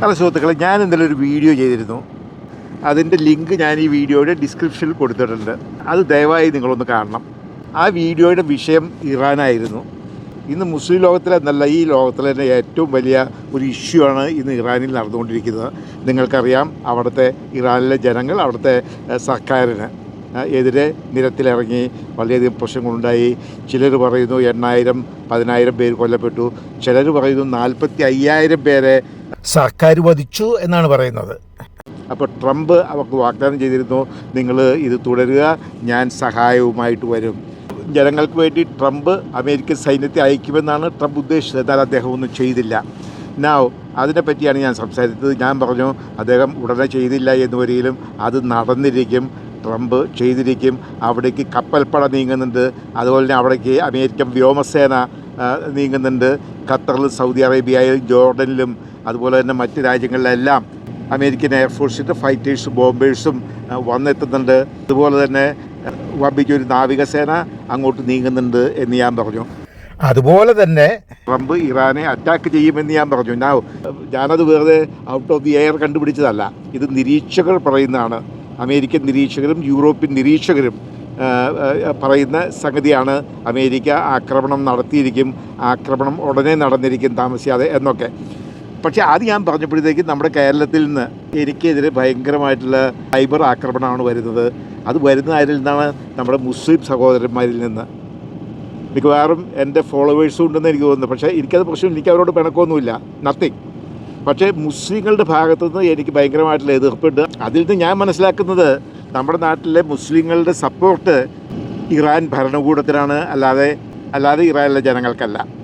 Hello സുഹൃത്തുക്കളെ ഞാൻ ഇന്നലെ ഒരു വീഡിയോ ചെയ്തിരുന്നു. അതിന്റെ ലിങ്ക് ഞാൻ ഈ വീഡിയോയുടെ ഡിസ്ക്രിപ്ഷനിൽ കൊടുത്തിട്ടുണ്ട്. അത് ദയവായി നിങ്ങളൊന്ന് കാണണം. ആ വീഡിയോയുടെ വിഷയം ഇറാനായിരുന്നു. ഇന്ന് മുസ്ലിം ലോകത്തിലെന്നല്ല ഈ ലോകത്തിലെ തന്നെ ഏറ്റവും വലിയ ഒരു ഇഷ്യൂ ആണ് ഇന്ന് ഇറാനിൽ നടന്നുകൊണ്ടിരിക്കുന്നത്. നിങ്ങൾക്കറിയാം അവിടുത്തെ ഇറാനിലെ ജനങ്ങൾ അവിടുത്തെ സർക്കാരിന് എതിരെ നിരത്തിലിറങ്ങി വളരെയധികം പ്രശ്നങ്ങളുണ്ടായി. ചിലർ പറയുന്നു എണ്ണായിരം പതിനായിരം പേര് കൊല്ലപ്പെട്ടു. ചിലർ പറയുന്നു നാൽപ്പത്തി അയ്യായിരം പേരെ സർക്കാർ വധിച്ചു എന്നാണ് പറയുന്നത്. അപ്പോൾ ട്രംപ് അവർക്ക് വാഗ്ദാനം ചെയ്തിരുന്നു നിങ്ങൾ ഇത് തുടരുക ഞാൻ സഹായവുമായിട്ട് വരും. ജനങ്ങൾക്ക് വേണ്ടി ട്രംപ് അമേരിക്കൻ സൈന്യത്തെ അയക്കുമെന്നാണ് ട്രംപ് ഉദ്ദേശിച്ചത്. എന്നാൽ അദ്ദേഹം ഒന്നും ചെയ്തില്ല. നാവ് അതിനെപ്പറ്റിയാണ് ഞാൻ സംസാരിച്ചത്. ഞാൻ പറഞ്ഞു അദ്ദേഹം ഉടനെ ചെയ്തില്ല എന്ന് വരികിലും അത് നടന്നിരിക്കും. ട്രംപ് ചെയ്തിരിക്കും. അവിടേക്ക് കപ്പൽപ്പട നീങ്ങുന്നുണ്ട്. അതുപോലെ തന്നെ അവിടേക്ക് അമേരിക്കൻ വ്യോമസേന നീങ്ങുന്നുണ്ട്. ഖത്തറിൽ സൗദി അറേബ്യയിലും ജോർഡനിലും അതുപോലെ തന്നെ മറ്റ് രാജ്യങ്ങളിലെല്ലാം അമേരിക്കൻ എയർഫോഴ്സിന്റെ ഫൈറ്റേഴ്സും ബോംബേഴ്സും വന്നെത്തുന്നുണ്ട്. അതുപോലെ തന്നെ വമ്പിക്ക് ഒരു നാവികസേന അങ്ങോട്ട് നീങ്ങുന്നുണ്ട് എന്ന് ഞാൻ പറഞ്ഞു. അതുപോലെ തന്നെ ട്രംപ് ഇറാനെ അറ്റാക്ക് ചെയ്യുമെന്ന് ഞാൻ പറഞ്ഞു. ഞാൻ ഞാനത് വെറുതെ ഔട്ട് ഓഫ് ദി എയർ കണ്ടുപിടിച്ചതല്ല. ഇത് നിരീക്ഷകർ പറയുന്നതാണ്. അമേരിക്കൻ നിരീക്ഷകരും യൂറോപ്യൻ നിരീക്ഷകരും പറയുന്ന സംഗതിയാണ്. അമേരിക്ക ആക്രമണം നടത്തിയിരിക്കും. ആക്രമണം ഉടനെ നടന്നിരിക്കും താമസിയാതെ എന്നൊക്കെ. പക്ഷേ അത് ഞാൻ പറഞ്ഞപ്പോഴത്തേക്കും നമ്മുടെ കേരളത്തിൽ നിന്ന് എനിക്കെതിരെ ഭയങ്കരമായിട്ടുള്ള സൈബർ ആക്രമണമാണ് വരുന്നത്. അത് വരുന്ന ആരിൽ നിന്നാണ് നമ്മുടെ മുസ്ലിം സഹോദരന്മാരിൽ നിന്ന്. മിക്കവാറും എന്റെ ഫോളോവേഴ്സും ഉണ്ടെന്ന് എനിക്ക് തോന്നുന്നു. പക്ഷേ എനിക്കത് പ്രശ്നം എനിക്ക് അവരോട് പിണക്കമൊന്നുമില്ല. നത്തിങ് പക്ഷേ മുസ്ലിങ്ങളുടെ ഭാഗത്തു നിന്ന് എനിക്ക് ഭയങ്കരമായിട്ടുള്ള എതിർപ്പുണ്ട്. അതിൽ നിന്ന് ഞാൻ മനസ്സിലാക്കുന്നത് നമ്മുടെ നാട്ടിലെ മുസ്ലിങ്ങളുടെ സപ്പോർട്ട് ഇറാൻ ഭരണകൂടത്തിനാണ്. അല്ലാതെ അല്ലാതെ ഇറാനിലെ ജനങ്ങൾക്കല്ല.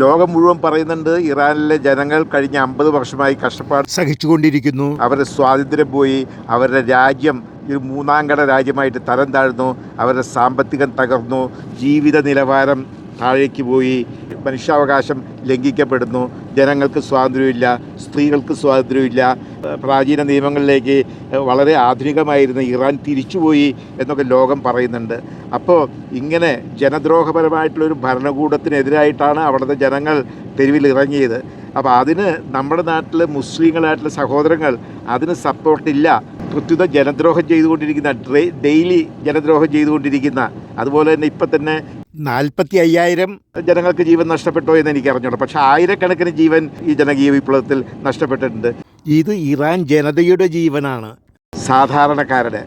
ലോകം മുഴുവൻ പറയുന്നുണ്ട് ഇറാനിലെ ജനങ്ങൾ കഴിഞ്ഞ അമ്പത് വർഷമായി കഷ്ടപ്പാട് സഹിച്ചുകൊണ്ടിരിക്കുന്നു. അവരുടെ സ്വാതന്ത്ര്യം പോയി അവരുടെ രാജ്യം ഒരു മൂന്നാം ഘട രാജ്യമായിട്ട് തരം താഴ്ന്നു അവരുടെ സാമ്പത്തികം തകർന്നു ജീവിത നിലവാരം താഴേക്ക് പോയി. മനുഷ്യാവകാശം ലംഘിക്കപ്പെടുന്നു. ജനങ്ങൾക്ക് സ്വാതന്ത്ര്യമില്ല. സ്ത്രീകൾക്ക് സ്വാതന്ത്ര്യമില്ല. പ്രാചീന നിയമങ്ങളിലേക്ക് വളരെ ആധുനികമായിരുന്ന ഇറാൻ തിരിച്ചുപോയി എന്നൊക്കെ ലോകം പറയുന്നുണ്ട്. അപ്പോൾ ഇങ്ങനെ ജനദ്രോഹപരമായിട്ടുള്ളൊരു ഭരണകൂടത്തിനെതിരായിട്ടാണ് അവിടുത്തെ ജനങ്ങൾ തെരുവിൽ ഇറങ്ങിയത്. അപ്പോൾ അതിന് നമ്മുടെ നാട്ടിലെ മുസ്ലിങ്ങളായിട്ടുള്ള സഹോദരങ്ങൾ അതിന് സപ്പോർട്ടില്ല പ്രത്യുത ജനദ്രോഹം ചെയ്തുകൊണ്ടിരിക്കുന്ന ഡെയിലി ജനദ്രോഹം ചെയ്തുകൊണ്ടിരിക്കുന്ന അതുപോലെ തന്നെ ഇപ്പം തന്നെ നാൽപ്പത്തി അയ്യായിരം ജനങ്ങൾക്ക് ജീവൻ നഷ്ടപ്പെട്ടോ എന്ന് എനിക്ക് അറിഞ്ഞോളൂ പക്ഷേ ആയിരക്കണക്കിന് ജീവൻ ഈ ജനകീയ വിപ്ലവത്തിൽ നഷ്ടപ്പെട്ടിട്ടുണ്ട്. ഇത് ഇറാൻ ജനതയുടെ ജീവനാണ്. സാധാരണക്കാരുടെ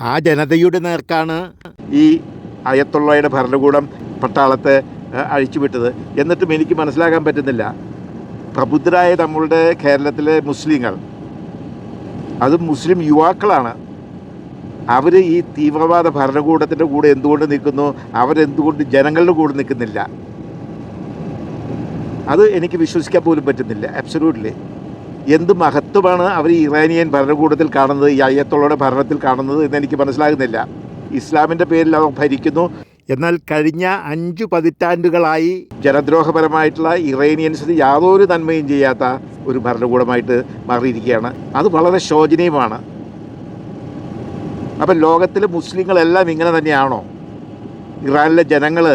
ആ ജനതയുടെ നേർക്കാണ് ഈ അയത്തുള്ളയുടെ ഭരണകൂടം പട്ടാളത്തെ അഴിച്ചുവിട്ടത്. എന്നിട്ടും എനിക്ക് മനസ്സിലാക്കാൻ പറ്റുന്നില്ല. പ്രബുദ്ധരായ നമ്മളുടെ കേരളത്തിലെ മുസ്ലിങ്ങൾ അത് മുസ്ലിം യുവാക്കളാണ് അവർ ഈ തീവ്രവാദ ഭരണകൂടത്തിന്റെ കൂടെ എന്തുകൊണ്ട് നിൽക്കുന്നു? അവരെന്തുകൊണ്ട് ജനങ്ങളുടെ കൂടെ നിൽക്കുന്നില്ല? അത് എനിക്ക് വിശ്വസിക്കാൻ പോലും പറ്റുന്നില്ല അബ്സല്യൂട്ട്ലി എന്ത് മഹത്വമാണ് അവർ ഇറാനിയൻ ഭരണകൂടത്തിൽ കാണുന്നത് ഈ അയ്യത്തുള്ളയുടെ ഭരണത്തിൽ കാണുന്നത് എന്ന് എനിക്ക് മനസ്സിലാകുന്നില്ല. ഇസ്ലാമിന്റെ പേരിൽ അവർ ഭരിക്കുന്നു. എന്നാൽ കഴിഞ്ഞ അഞ്ചു പതിറ്റാണ്ടുകളായി ജനദ്രോഹപരമായിട്ടുള്ള ഇറേനിയൻസിന് യാതൊരു നന്മയും ചെയ്യാത്ത ഒരു ഭരണകൂടമായിട്ട് മാറിയിരിക്കുകയാണ്. അത് വളരെ ശോചനീയമാണ്. അപ്പം ലോകത്തിലെ മുസ്ലിങ്ങളെല്ലാം ഇങ്ങനെ തന്നെയാണോ? ഇറാനിലെ ജനങ്ങൾ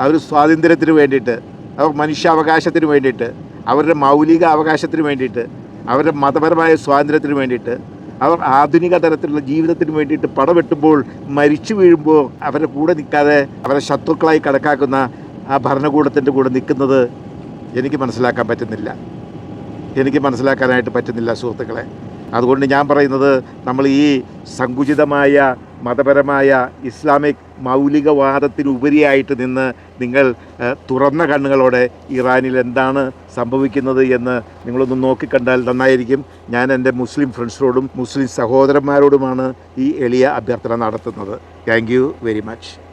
അവർ സ്വാതന്ത്ര്യത്തിന് വേണ്ടിയിട്ട് അവർ മനുഷ്യാവകാശത്തിന് വേണ്ടിയിട്ട് അവരുടെ മൗലിക അവകാശത്തിന് വേണ്ടിയിട്ട് അവരുടെ മതപരമായ സ്വാതന്ത്ര്യത്തിന് വേണ്ടിയിട്ട് അവർ ആധുനിക തരത്തിലുള്ള ജീവിതത്തിന് വേണ്ടിയിട്ട് പടവെട്ടുമ്പോൾ മരിച്ചു വീഴുമ്പോൾ അവരുടെ കൂടെ നിൽക്കാതെ അവരെ ശത്രുക്കളായി കണക്കാക്കുന്ന ആ ഭരണകൂടത്തിന്റെ കൂടെ നിൽക്കുന്നത് എനിക്ക് മനസ്സിലാക്കാൻ പറ്റുന്നില്ല. എനിക്ക് മനസ്സിലാക്കാനായിട്ട് പറ്റുന്നില്ല സുഹൃത്തുക്കളെ. അതുകൊണ്ട് ഞാൻ പറയുന്നത് നമ്മൾ ഈ സങ്കുചിതമായ മതപരമായ ഇസ്ലാമിക് മൗലികവാദത്തിനുപരിയായിട്ട് നിന്ന് നിങ്ങൾ തുറന്ന കണ്ണുകളോടെ ഇറാനിൽ എന്താണ് സംഭവിക്കുന്നത് എന്ന് നിങ്ങളൊന്ന് നോക്കിക്കണ്ടാൽ നന്നായിരിക്കും. ഞാൻ എന്റെ മുസ്ലിം ഫ്രണ്ട്സിനോടും മുസ്ലിം സഹോദരന്മാരോടുമാണ് ഈ എളിയ അഭ്യർത്ഥന നടത്തുന്നത്. Thank very much.